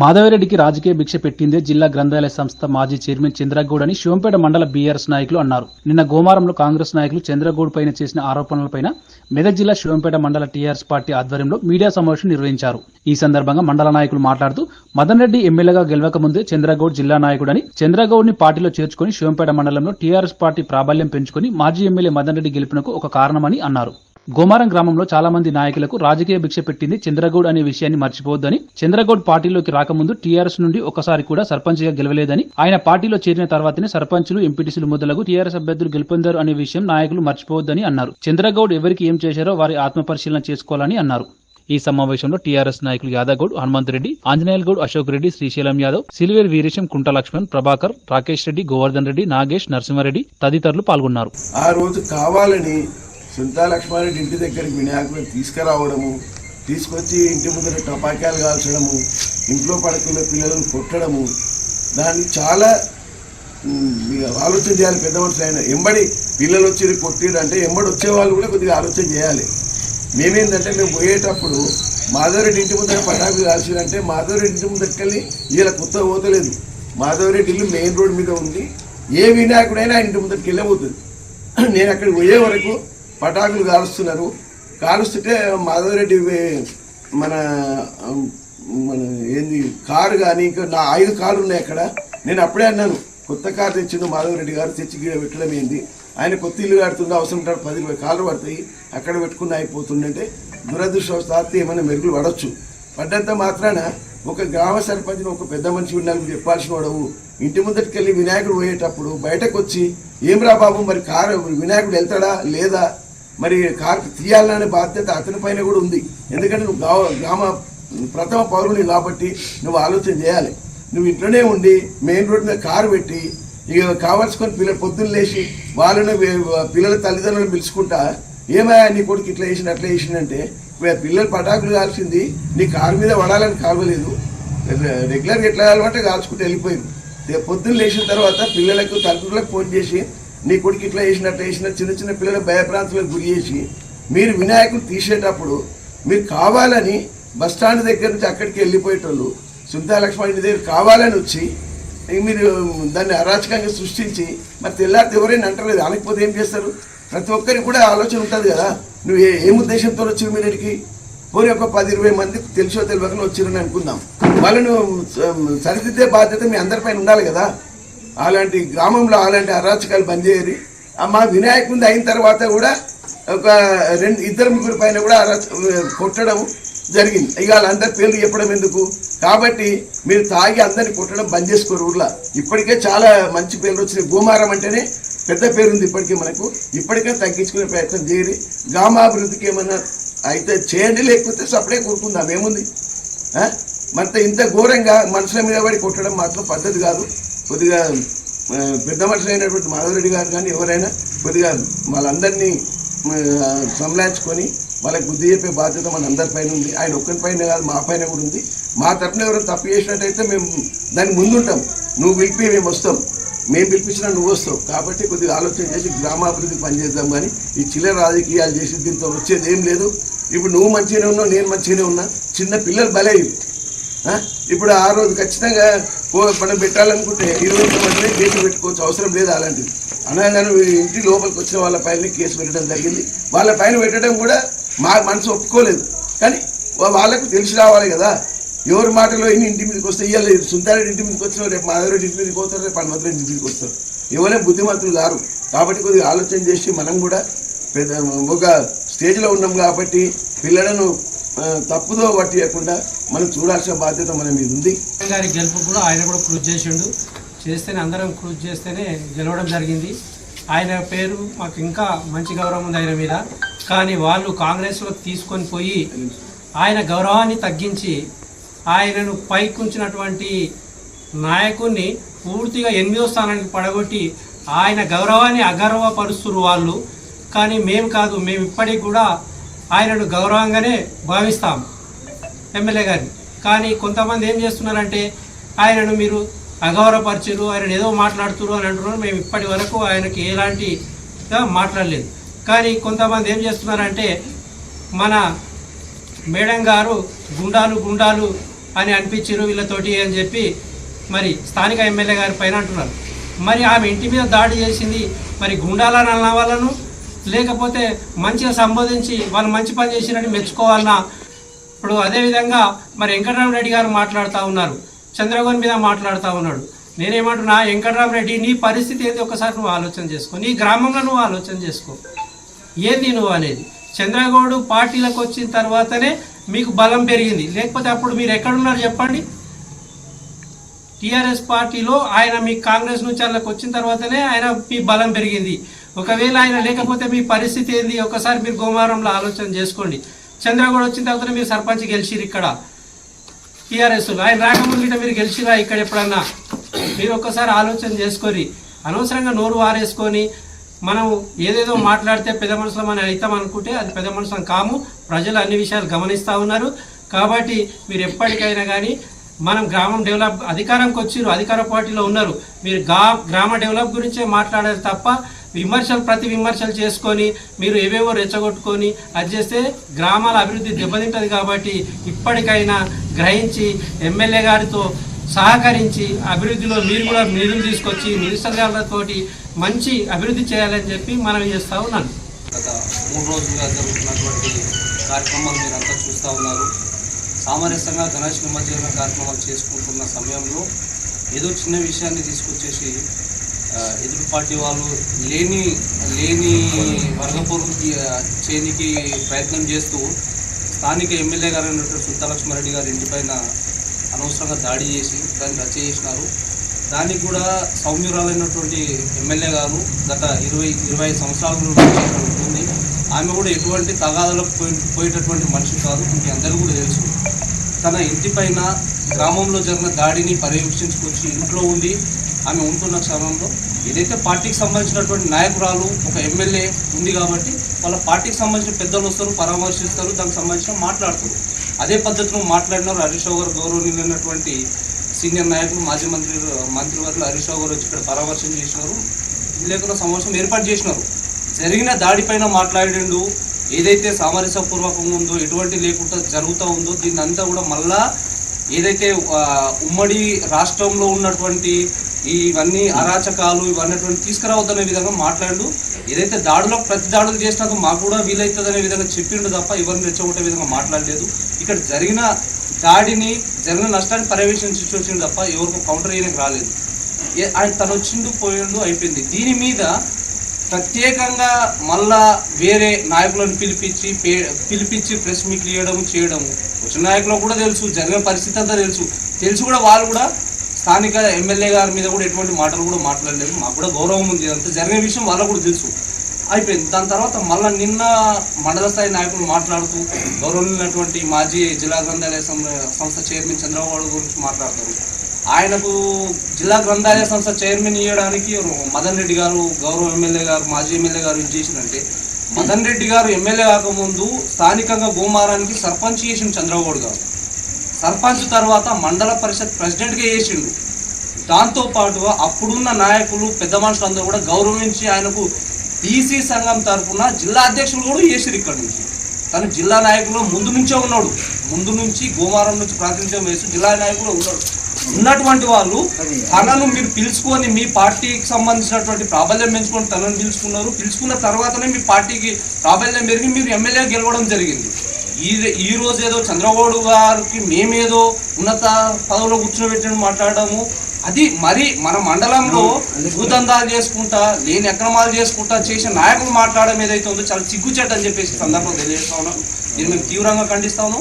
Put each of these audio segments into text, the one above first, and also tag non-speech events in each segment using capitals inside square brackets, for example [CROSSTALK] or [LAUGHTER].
మాధవరెడ్డికి రాజకీయ భిక్ష పెట్టిందే జిల్లా గ్రంథాలయ సంస్థ మాజీ చైర్మన్ చంద్రగౌడ్ అని శివంపేట మండల బీఆర్ఎస్ నాయకులు అన్నారు. నిన్న గోమారంలో కాంగ్రెస్ నాయకులు చంద్రగౌడ్ పైన చేసిన ఆరోపణలపైన మెదక్ జిల్లా శివంపేట మండల టీఆర్ఎస్ పార్టీ ఆధ్వర్యంలో మీడియా సమావేశం నిర్వహించారు. ఈ సందర్భంగా మండల నాయకులు మాట్లాడుతూ మదన్ రెడ్డి ఎమ్మెల్యేగా గెలవక ముందే చంద్రగౌడ్ జిల్లా నాయకుడని చంద్రగౌడ్ని పార్టీలో చేర్చుకుని శివంపేట మండలంలో టీఆర్ఎస్ పార్టీ ప్రాబల్యం పెంచుకుని మాజీ ఎమ్మెల్యే మదన్ రెడ్డి గెలుపునకు ఒక కారణమని అన్నారు. గోమారం గ్రామంలో చాలా మంది నాయకులకు రాజకీయ భిక్ష పెట్టింది చంద్రగౌడ్ అనే విషయాన్ని మర్చిపోవద్దని చంద్రగౌడ్ పార్టీలోకి రాకముందు టీఆర్ఎస్ నుండి ఒకసారి కూడా సర్పంచ్గా గెలవలేదని ఆయన పార్టీలో చేరిన తర్వాతనే సర్పంచులు ఎంపీటీసీలు మొదలగు టీఆర్ఎస్ అభ్యర్థులు గెలుపొందారు అనే విషయం నాయకులు మర్చిపోవద్దని అన్నారు. చంద్రగౌడ్ ఎవరికి ఏం చేశారో వారి ఆత్మపరిశీలన చేసుకోవాలని అన్నారు. ఈ సమావేశంలో టీఆర్ఎస్ నాయకులు యాదగౌడ్ హనుమంత్ రెడ్డి ఆంజనేయుల గౌడ్ అశోక్ రెడ్డి శ్రీశైలం యాదవ్ సిల్వేర్ వీరేశం కుంట లక్ష్మణ్ ప్రభాకర్ రాకేష్ రెడ్డి గోవర్ధన్ రెడ్డి నాగేష్ నరసింహారెడ్డి తదితరులు పాల్గొన్నారు. ఆ రోజు కావాలని సుంతా లక్ష్మారెడ్డి ఇంటి దగ్గరికి వినాయకుడు తీసుకురావడము తీసుకొచ్చి ఇంటి ముందర టపాకాయలు కాల్చడము ఇంట్లో పడుకున్న పిల్లలను కొట్టడము దాన్ని చాలా ఆలోచన చేయాలి పెద్ద మనుషులు అయినా. ఎంబడి పిల్లలు వచ్చి కొట్టిరు అంటే ఎంబడి వచ్చే వాళ్ళు కూడా కొద్దిగా ఆలోచన చేయాలి. మేమేంటంటే మేము పోయేటప్పుడు మాధవరెడ్డి ఇంటి ముందర పటాకు కాల్చిరంటే మాధవరెడ్డి ఇంటి ముందరికి ఇలా కొత్త పోతలేదు. మాధవరెడ్డి ఇల్లు మెయిన్ రోడ్ మీద ఉంది. ఏ వినాయకుడైనా ఇంటి ముందరికి వెళ్ళబోతుంది [CLEARS THROAT] నేను అక్కడికి పోయే వరకు పటాకులు కాలుస్తున్నారు. కాలుస్తుంటే మాధవరెడ్డి మన మన ఏంది కారు కానీ ఇంకా నా ఐదు కార్లు ఉన్నాయి అక్కడ. నేను అప్పుడే అన్నాను కొత్త కారు తెచ్చిండు మాధవరెడ్డి గారు తెచ్చి గీడ పెట్టడం ఏంది? ఆయన కొత్త ఇల్లు కడుతుండే అవసరం ఉంటాడు పది ఇరవై కార్లు పడతాయి అక్కడ పెట్టుకుని అయిపోతుందంటే దురదృష్టవశాత్తు ఏమైనా మెరుగులు పడవచ్చు పడ్డంత మాత్రాన ఒక గ్రామ సర్పంచ్ని ఒక పెద్ద మనిషి ఉండాలని చెప్పాల్సిన వాడవు. ఇంటి ముందటికి వెళ్ళి వినాయకుడు పోయేటప్పుడు బయటకు వచ్చి ఏం రా బాబు మరి కారు వినాయకుడు వెళ్తాడా? లేదా? మరి కారు తీయాలనే బాధ్యత అతని పైన కూడా ఉంది. ఎందుకంటే నువ్వు గ్రామ గ్రామ ప్రథమ పౌరుని కాబట్టి నువ్వు ఆలోచన చేయాలి. నువ్వు ఇంట్లోనే ఉండి మెయిన్ రోడ్ మీద కారు పెట్టి ఇక కావాల్సుకొని పిల్లలు పొద్దున్న లేచి వాళ్ళని పిల్లల తల్లిదండ్రులను పిలుచుకుంటా ఏమయ్యా నీ కొడుకు ఇట్లా వేసిన అట్లా వేసిందంటే పిల్లలు పటాకులు కాల్చింది నీ కారు మీద పడాలని కాల్వలేదు. రెగ్యులర్గా ఎట్లా కావాలంటే కాల్చుకుంటూ వెళ్ళిపోయింది. పొద్దున్న లేచిన తర్వాత పిల్లలకు తల్లిదండ్రులకు ఫోన్ చేసి నీ కొడుకు ఇట్లా వేసినట్టు వేసిన చిన్న చిన్న పిల్లల భయప్రాంతాలకు గురి చేసి మీరు వినాయకుడు తీసేటప్పుడు మీరు కావాలని బస్ స్టాండ్ దగ్గర నుంచి అక్కడికి వెళ్ళిపోయేటోళ్ళు సుంతా ఇంటి దగ్గర కావాలని వచ్చి మీరు దాన్ని అరాచకంగా సృష్టించి మరి తెల్లారితే ఎవరైనా అంటలేదు అనకపోతే ఏం చేస్తారు? ప్రతి ఒక్కరికి కూడా ఆలోచన ఉంటుంది కదా. నువ్వు ఏ ఏం ఉద్దేశంతో వచ్చి మీరు ఇక్కడికి పోనీ ఒక పది ఇరవై మంది తెలుసో తెలియకనే వచ్చిరని అనుకుందాం. వాళ్ళను సరిదిద్దే బాధ్యత మీ అందరిపైన ఉండాలి కదా. అలాంటి గ్రామంలో అలాంటి అరాచకాలు బంద్ ఆ మా వినాయకుడి అయిన తర్వాత కూడా ఒక రెండు ఇద్దరు ముగ్గురు పైన కూడా అరాచ కొట్టడం జరిగింది. ఇక వాళ్ళందరి పేర్లు చెప్పడం ఎందుకు? కాబట్టి మీరు తాగి అందరిని కొట్టడం బంద్ చేసుకోరు ఊర్లో. ఇప్పటికే చాలా మంచి పేర్లు వచ్చినాయి. గోమారం అంటేనే పెద్ద పేరు ఉంది ఇప్పటికే మనకు. ఇప్పటికే తగ్గించుకునే ప్రయత్నం చేయరు. గ్రామాభివృద్ధికి ఏమన్నా అయితే చేయండి లేకపోతే సపడే కూరుకుందాం ఏముంది? మనతో ఇంత ఘోరంగా మనుషుల మీద పడి కొట్టడం మాత్రం పద్ధతి కాదు. కొద్దిగా పెద్ద మనుషులైనటువంటి మాధవరెడ్డి గారు కానీ ఎవరైనా కొద్దిగా వాళ్ళందరినీ సంలాచుకొని వాళ్ళకి బుద్ధి చెప్పే బాధ్యత మన అందరిపైన ఉంది. ఆయన ఒక్కరిపైన కాదు మా పైన కూడా ఉంది. మా తరఫున ఎవరైనా తప్పు చేసినట్టయితే మేము దానికి ముందుంటాం. నువ్వు పిలిపి మేము వస్తాం. మేము పిలిపించినా నువ్వు వస్తావు. కాబట్టి కొద్దిగా ఆలోచన చేసి గ్రామాభివృద్ధి పనిచేద్దాం కానీ ఈ చిల్లర రాజకీయాలు చేసి దీంతో వచ్చేది ఏం లేదు. ఇప్పుడు నువ్వు మంచిగానే ఉన్నావు నేను మంచిగానే ఉన్నా. చిన్న పిల్లలు బలే. ఇప్పుడు ఆ రోజు ఖచ్చితంగా మనం పెట్టాలనుకుంటే ఇరవై ఒక్క మంది కేసు పెట్టుకోవచ్చు అవసరం లేదు అలాంటిది. అనగానే ఇంటి లోపలికి వచ్చిన వాళ్ళ పైన కేసు పెట్టడం జరిగింది. వాళ్ళ పైన పెట్టడం కూడా మా మనసు ఒప్పుకోలేదు. కానీ వాళ్ళకు తెలిసి రావాలి కదా. ఎవరి మాటలో ఎన్ని ఇంటి మీదకి వస్తే ఇవాళ సుందారెడ్డి ఇంటి మీదకి వచ్చిన రేపు మాధవరెడ్డి ఇంటి మీదకి పోతారు రేపు హనుమంతుడు ఇంటి మీదకి వస్తారు ఎవరే బుద్ధిమంతులు గారు కాబట్టి కొద్దిగా ఆలోచన చేసి మనం కూడా పెద్ద ఒక స్టేజ్లో ఉన్నాం కాబట్టి పిల్లలను తప్పుదో పట్టియకుండా మనం చూడాల్సిన బాధ్యత మన మీద ఉంది. గారి గెలుపు కూడా ఆయన కూడా కృషి చేసిండు. చేస్తేనే అందరం కృషి చేస్తేనే గెలవడం జరిగింది. ఆయన పేరు మాకు ఇంకా మంచి గౌరవం ఉంది ఆయన మీద. కానీ వాళ్ళు కాంగ్రెస్లో తీసుకొని పోయి ఆయన గౌరవాన్ని తగ్గించి ఆయనను పైకుంచినటువంటి నాయకుడిని పూర్తిగా ఎనిమిదో స్థానానికి పడగొట్టి ఆయన గౌరవాన్ని అగౌరవపరుస్తున్నారు వాళ్ళు. కానీ మేము కాదు మేము ఇప్పటికి కూడా ఆయనను గౌరవంగానే భావిస్తాం ఎమ్మెల్యే గారిని. కానీ కొంతమంది ఏం చేస్తున్నారంటే ఆయనను మీరు అగౌరవపరిచారు ఆయన ఏదో మాట్లాడుతున్నారు అని అంటున్నారు మేము ఇప్పటి వరకు ఆయనకి ఎలాంటిగా మాట్లాడలేదు. కానీ కొంతమంది ఏం చేస్తున్నారంటే మన మేడం గారు గుండాలు గుండాలు అని అనిపించారు వీళ్ళతోటి అని చెప్పి మరి స్థానిక ఎమ్మెల్యే గారి పైన అంటున్నారు. మరి ఆమె ఇంటి మీద దాడి చేసింది మరి గుండాలని అన్న వాళ్ళను లేకపోతే మంచిగా సంబోధించి వాళ్ళు మంచి పని చేసినట్టు మెచ్చుకోవాలన్నా. ఇప్పుడు అదేవిధంగా మరి వెంకటరామరెడ్డి గారు మాట్లాడుతూ ఉన్నారు. చంద్రబాబు మీద మాట్లాడుతూ ఉన్నాడు. నేనేమంటున్నా వెంకటరామరెడ్డి నీ పరిస్థితి ఏంది? ఒకసారి నువ్వు ఆలోచన చేసుకో. నీ గ్రామంలో నువ్వు ఆలోచన చేసుకో. ఏంది నువ్వు అనేది? చంద్రగౌడు పార్టీలకు వచ్చిన తర్వాతనే మీకు బలం పెరిగింది. లేకపోతే అప్పుడు మీరు ఎక్కడున్నారు చెప్పండి? టీఆర్ఎస్ పార్టీలో ఆయన మీ కాంగ్రెస్ నుంచి వాళ్ళకి వచ్చిన తర్వాతనే ఆయన మీ బలం పెరిగింది. ఒకవేళ ఆయన లేకపోతే మీ పరిస్థితి ఏంది? ఒకసారి మీరు గోమారంలో ఆలోచన చేసుకోండి. చంద్రగూడ వచ్చిన తర్వాత మీరు సర్పంచ్ గెలిచిరు ఇక్కడ. టీఆర్ఎస్లో. ఆయన రాకముందు మీరు గెలిచిరా ఇక్కడ ఎప్పుడన్నా? మీరు ఒక్కసారి ఆలోచన చేసుకొని అనవసరంగా నోరు వారేసుకొని మనం ఏదేదో మాట్లాడితే పెద్ద మనుషులు అని అవుతాం అనుకుంటే అది పెద్ద మనుషులం కాము. ప్రజలు అన్ని విషయాలు గమనిస్తూ ఉన్నారు. కాబట్టి మీరు ఎప్పటికైనా కానీ మనం గ్రామం డెవలప్ అధికారంకి వచ్చిర్రు అధికార పార్టీలో ఉన్నారు. మీరు గా గ్రామ డెవలప్ గురించే మాట్లాడారు తప్ప విమర్శలు ప్రతి విమర్శలు చేసుకొని మీరు ఏవేవో రెచ్చగొట్టుకొని అది చేస్తే గ్రామాల అభివృద్ధి దెబ్బతింటుంది కాబట్టి ఇప్పటికైనా గ్రహించి ఎమ్మెల్యే గారితో సహకరించి అభివృద్ధిలో మీరు కూడా నిధులు తీసుకొచ్చి మినిస్టర్ గారితోటి మంచి అభివృద్ధి చేయాలని చెప్పి మనం చేస్తూ ఉన్నాను. గత మూడు రోజులుగా జరుగుతున్నటువంటి కార్యక్రమాలు మీరంతా చూస్తూ ఉన్నారు. సామరస్యంగా గణేష్ నిమజ్జన కార్యక్రమాలు చేసుకుంటున్న సమయంలో ఏదో చిన్న విషయాన్ని తీసుకొచ్చేసి ఎదురు పార్టీ వాళ్ళు లేని లేని వర్గపూర్వం చేయనికి ప్రయత్నం చేస్తూ స్థానిక ఎమ్మెల్యే గారు అయినటువంటి సుత్తలక్ష్మారెడ్డి గారి ఇంటిపైన అనవసరంగా దాడి చేసి దాన్ని రచ్చ చేసినారు. దానికి కూడా సౌమ్యురాలైనటువంటి ఎమ్మెల్యే గారు గత ఇరవై ఇరవై సంవత్సరాల నుండి ఉంటుంది ఆమె కూడా ఎటువంటి తగాదలకు పోయి పోయేటటువంటి మనిషి కాదు మీకు అందరూ కూడా తెలుసు. తన ఇంటిపైన గ్రామంలో జరిగిన దాడిని పర్యవేక్షించుకొచ్చి ఇంట్లో ఉండి ఆమె ఉంటున్న క్షణంలో ఏదైతే పార్టీకి సంబంధించినటువంటి నాయకురాలు ఒక ఎమ్మెల్యే ఉంది కాబట్టి వాళ్ళ పార్టీకి సంబంధించిన పెద్దలు వస్తారు పరామర్శిస్తారు దానికి సంబంధించిన మాట్లాడతారు. అదే పద్ధతిలో మాట్లాడినారు హరీష్ రావు గారు గౌరవనీయులైనటువంటి సీనియర్ నాయకులు మాజీ మంత్రి మంత్రివర్యులు హరీష్ రావు గారు వచ్చి ఇక్కడ పరామర్శం చేసినారు. లేకుండా సమావేశం ఏర్పాటు చేసినారు. జరిగిన దాడిపైన మాట్లాడిండు ఏదైతే సామరస్యపూర్వకంగా ఉందో ఎటువంటి లేకుండా జరుగుతూ ఉందో దీన్ని అంతా కూడా మళ్ళా ఏదైతే ఉమ్మడి రాష్ట్రంలో ఉన్నటువంటి ఇవన్నీ అరాచకాలు ఇవన్నీ తీసుకురావద్దనే విధంగా మాట్లాడు. ఏదైతే దాడులో ప్రతి దాడులు చేసినాక మాకు కూడా వీలవుతుందనే విధంగా చెప్పిండు తప్ప ఎవరిని రెచ్చగొట్టే విధంగా మాట్లాడలేదు. ఇక్కడ జరిగిన దాడిని జరిగిన నష్టాన్ని పర్యవేక్షించి వచ్చిండు తప్ప ఎవరికి కౌంటర్ చేయడానికి రాలేదు. ఆయన తను వచ్చిండు పోయిండు అయిపోయింది. దీని మీద ప్రత్యేకంగా మళ్ళా వేరే నాయకులను పిలిపించి పే పిలిపించి ప్రెస్ మీట్లు ఇవ్వడం చేయడం వచ్చిన నాయకులకు కూడా తెలుసు జరిగిన పరిస్థితి అంతా తెలుసు. తెలుసు కూడా వాళ్ళు కూడా స్థానిక ఎమ్మెల్యే గారి మీద కూడా ఎటువంటి మాటలు కూడా మాట్లాడలేదు. మాకు కూడా గౌరవం ఉంది. అంత జరిగిన విషయం వాళ్ళకు కూడా తెలుసు. అయిపోయింది. దాని తర్వాత మళ్ళీ నిన్న మండల స్థాయి నాయకులు మాట్లాడుతూ గౌరవమైనటువంటి మాజీ జిల్లా గ్రంథాలయ సంస్థ చైర్మన్ చంద్రబాబు గురించి మాట్లాడతారు. ఆయనకు జిల్లా గ్రంథాలయ సంస్థ చైర్మన్ ఇవ్వడానికి మదన్ రెడ్డి గారు గౌరవ ఎమ్మెల్యే గారు మాజీ ఎమ్మెల్యే గారు ఇది చేసినంటే మదన్ రెడ్డి గారు ఎమ్మెల్యే కాకముందు స్థానికంగా గోమారానికి సర్పంచ్ చేసిన చంద్రబాబు గారు. సర్పంచ్ తర్వాత మండల పరిషత్ ప్రెసిడెంట్గా చేసిండు. దాంతోపాటు అప్పుడున్న నాయకులు పెద్ద మనుషులందరూ కూడా గౌరవించి ఆయనకు బీసీ సంఘం తరఫున జిల్లా అధ్యక్షులు కూడా చేసిరు ఇక్కడ నుంచి. తను జిల్లా నాయకులు ముందు నుంచే ఉన్నాడు. ముందు నుంచి గోమారం నుంచి ప్రాతినిధ్యం వేసి జిల్లా నాయకులు ఉన్నాడు ఉన్నటువంటి వాళ్ళు తనను మీరు పిలుచుకొని మీ పార్టీకి సంబంధించినటువంటి ప్రాబల్యం పెంచుకొని తనను పిలుచుకున్నారు. పిలుచుకున్న తర్వాతనే మీ పార్టీకి ప్రాబల్యం పెరిగి మీరు ఎమ్మెల్యే గెలవడం జరిగింది. ఈ ఈ రోజు ఏదో చంద్రబాబు గారికి మేమేదో ఉన్నత పదవిలో కూర్చోబెట్టని మాట్లాడము. అది మరి మన మండలంలో భూదందాలు చేసుకుంటా లేని అక్రమాలు చేసుకుంటా చేసిన నాయకులు మాట్లాడడం ఏదైతే ఉందో చాలా సిగ్గుచేట అని చెప్పేసి ఈ సందర్భంలో తెలియజేస్తా ఉన్నాను. దీన్ని మేము తీవ్రంగా ఖండిస్తాను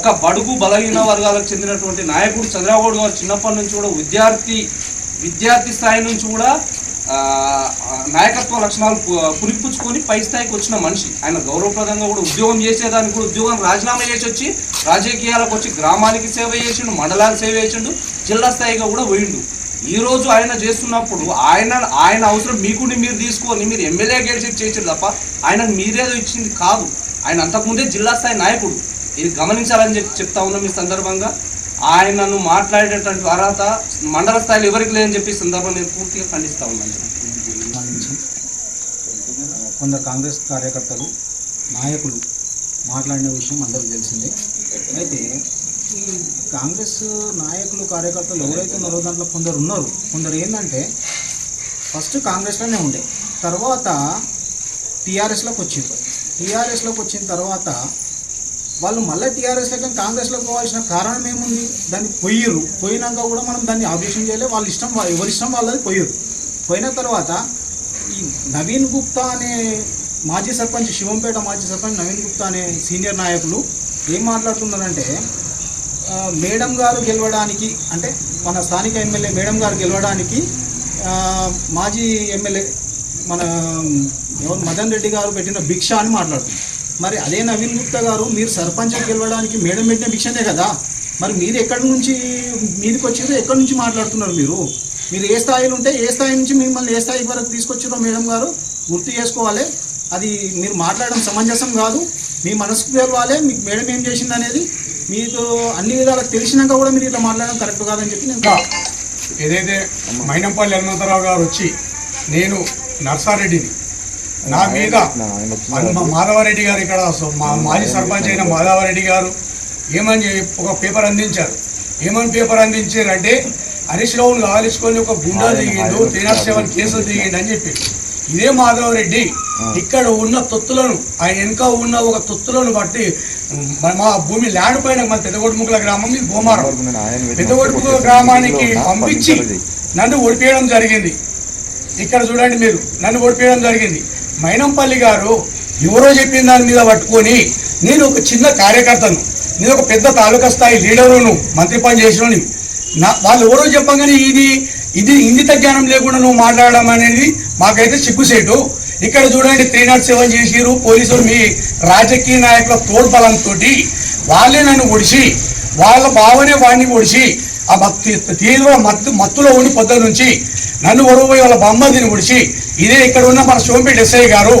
ఒక బడుగు బలహీన వర్గాలకు చెందినటువంటి నాయకుడు చంద్రబాబు గారు చిన్నప్పటి నుంచి కూడా విద్యార్థి విద్యార్థి స్థాయి నుంచి కూడా నాయకత్వ లక్షణాలు పురిపుచ్చుకొని పై స్థాయికి వచ్చిన మనిషి. ఆయన గౌరవప్రదంగా కూడా ఉద్యోగం చేసేదానికి కూడా ఉద్యోగం రాజీనామా చేసి వచ్చి రాజకీయాలకు వచ్చి గ్రామానికి సేవ చేసిండు మండలానికి సేవ చేసిండు జిల్లా స్థాయిగా కూడా పోయిండు. ఈరోజు ఆయన చేస్తున్నప్పుడు ఆయన ఆయన అవసరం మీకుండి మీరు తీసుకొని మీరు ఎమ్మెల్యే గెలిచి చేసారు తప్ప ఆయనకు మీరేదో ఇచ్చింది కాదు. ఆయన అంతకుముందే జిల్లా స్థాయి నాయకుడు. ఇది గమనించాలని చెప్పి చెప్తా ఉన్నాం ఈ సందర్భంగా. ఆయనను మాట్లాడేటువంటి అర్హత మండల స్థాయిలో ఎవరికి లేదని చెప్పి సందర్భం సందర్భంగా నేను పూర్తిగా ఖండిస్తా ఉన్నాను కొందరు కాంగ్రెస్ కార్యకర్తలు నాయకులు మాట్లాడిన విషయం అందరికీ తెలిసిందే. అయితే ఈ కాంగ్రెస్ నాయకులు కార్యకర్తలు ఎవరైతే ఉన్నారో దాంట్లో కొందరు ఉన్నారు కొందరు ఏంటంటే ఫస్ట్ కాంగ్రెస్లోనే ఉండే. తర్వాత టీఆర్ఎస్లోకి వచ్చింది టీఆర్ఎస్లోకి వచ్చిన తర్వాత వాళ్ళు మళ్ళీ టీఆర్ఎస్లోకి కాంగ్రెస్లోకి పోవాల్సిన కారణం ఏముంది? దాన్ని పొయ్యరు పోయినాక కూడా మనం దాన్ని ఆబ్జెక్షన్ చేయలేదు వాళ్ళ ఇష్టం వా- ఎవరి ఇష్టం వాళ్ళది పోయరు పోయిన తర్వాత ఈ నవీన్ గుప్తా అనే మాజీ సర్పంచ్ శివంపేట మాజీ సర్పంచ్ నవీన్ గుప్తా అనే సీనియర్ నాయకులు ఏం మాట్లాడుతున్నారంటే మేడం గారు గెలవడానికి అంటే మన స్థానిక ఎమ్మెల్యే మేడం గారు గెలవడానికి మాజీ ఎమ్మెల్యే మన ఎవరు మదన్ రెడ్డి గారు పెట్టిన భిక్ష అని మాట్లాడుతున్నారు మరి అదే నవీన్ గుప్తా గారు మీరు సర్పంచ్ గెలవడానికి మేడం పెట్టిన భిక్షనే కదా? మరి మీరు ఎక్కడి నుంచి మీదకి వచ్చారో ఎక్కడి నుంచి మాట్లాడుతున్నారు మీరు? మీరు ఏ స్థాయిలో ఉంటే ఏ స్థాయి నుంచి మిమ్మల్ని ఏ స్థాయి వరకు తీసుకొచ్చారో మేడం గారు గుర్తు చేసుకోవాలి. అది మీరు మాట్లాడడం సమంజసం కాదు. మీ మనసుకు తెలవాలే మీకు మేడం ఏం చేసింది అనేది మీకు అన్ని విధాలకు తెలిసినాక కూడా మీరు ఇట్లా మాట్లాడడం కరెక్ట్ కాదని చెప్పి నేను ఏదైతే మైనంపల్లి హనుమంతరావు గారు వచ్చి నేను నర్సారెడ్డిని నా మీద మాధవరెడ్డి గారు ఇక్కడ మాజీ సర్పంచ్ అయిన మాధవరెడ్డి గారు ఏమని ఒక పేపర్ అందించారు. ఏమని పేపర్ అందించారంటే హరీష్ రావును కావాల్చుకొని ఒక గుండా దిగిండు త్రీ నాట్ సెవెన్ కేసులు దిగిండు అని చెప్పి ఇదే మాధవరెడ్డి ఇక్కడ ఉన్న తొత్తులను ఆయన వెనుక ఉన్న ఒక తొత్తులను బట్టి మ- భూమి ల్యాండ్ పైన మన పెద్దగొడుముకుల గ్రామం ఇది భూమారం పెద్దగొడుముకుల గ్రామానికి పంపించి నన్ను ఓడిపోయడం జరిగింది. ఇక్కడ చూడండి మీరు. నన్ను ఓడిపోయడం జరిగింది. మైనంపల్లి గారు ఎవరో చెప్పిన దాని మీద పట్టుకొని నేను ఒక చిన్న కార్యకర్తను నేను ఒక పెద్ద తాలూకా స్థాయి లీడరును మంత్రి పని చేసిన నా వాళ్ళు ఎవరో చెప్పగానే ఇది ఇది ఇంగిత జ్ఞానం లేకుండా నువ్వు మాట్లాడడం అనేది మాకైతే సిగ్గుసేటు. ఇక్కడ చూడండి త్రీ నాట్ సెవెన్ చేసిరు పోలీసులు మీ రాజకీయ నాయకుల తోడ్బలంతో వాళ్ళే నన్ను ఒడిచి వాళ్ళ బావనే వాడిని ఒడిచి ఆ మత్తు తీవ్ర మత్తు మత్తులో ఉండి పొద్దు నుంచి నన్ను ఒడవపోయి వాళ్ళ బొమ్మదిని ముడిచి ఇదే ఇక్కడ ఉన్న మన సోంపేట ఎస్ఐ గారు.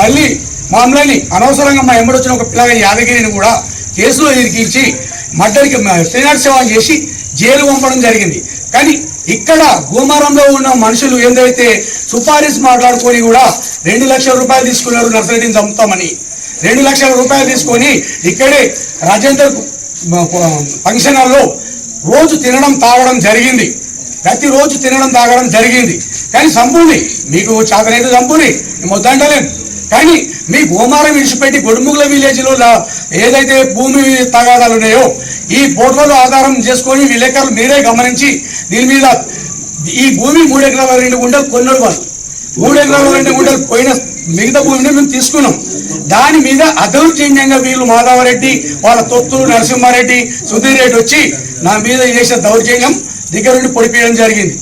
మళ్ళీ మామూలని అనవసరంగా మా ఎంబడొచ్చిన ఒక పిల్లగా యాదగిరిని కూడా కేసులో ఇరికించి మడ్డరికి త్రీ సేవ చేసి జైలు పంపడం జరిగింది. కానీ ఇక్కడ గోమారంలో ఉన్న మనుషులు ఏందైతే సుపారీస్ మాట్లాడుకొని కూడా రెండు లక్షల రూపాయలు తీసుకున్నారు నర్సరెడ్డిని చంపుతామని. రెండు లక్షల రూపాయలు తీసుకొని ఇక్కడే రాజేందర్ ఫంక్షన్ హాల్లో రోజు తినడం తాగడం జరిగింది. ప్రతిరోజు తినడం తాగడం జరిగింది. కానీ సంపూర్ణి మీకు చేతనైతే సంపూర్ణి మొద్దంటలేం కానీ మీ గోమారం విడిచిపెట్టి గొడుముగుల విలేజ్లో ఏదైతే భూమి తగాదాలు ఉన్నాయో ఈ ఫోటోలు ఆధారం చేసుకొని విలేకరులు మీరే గమనించి దీని మీద ఈ భూమి మూడు ఎకరాల రెండు గుండెలు కొన్నారు వాళ్ళు. మూడు ఎకరాల రెండు గుండెలు పోయిన మిగతా భూమిని మేము తీసుకున్నాం. దాని మీద అదౌర్జన్యంగా వీళ్ళు మాధవరెడ్డి వాళ్ళ తొత్తులు నరసింహారెడ్డి సుధీర్ రెడ్డి వచ్చి నా మీద చేసిన దౌర్జన్యం దగ్గర నుండి పొడిపేయడం జరిగింది.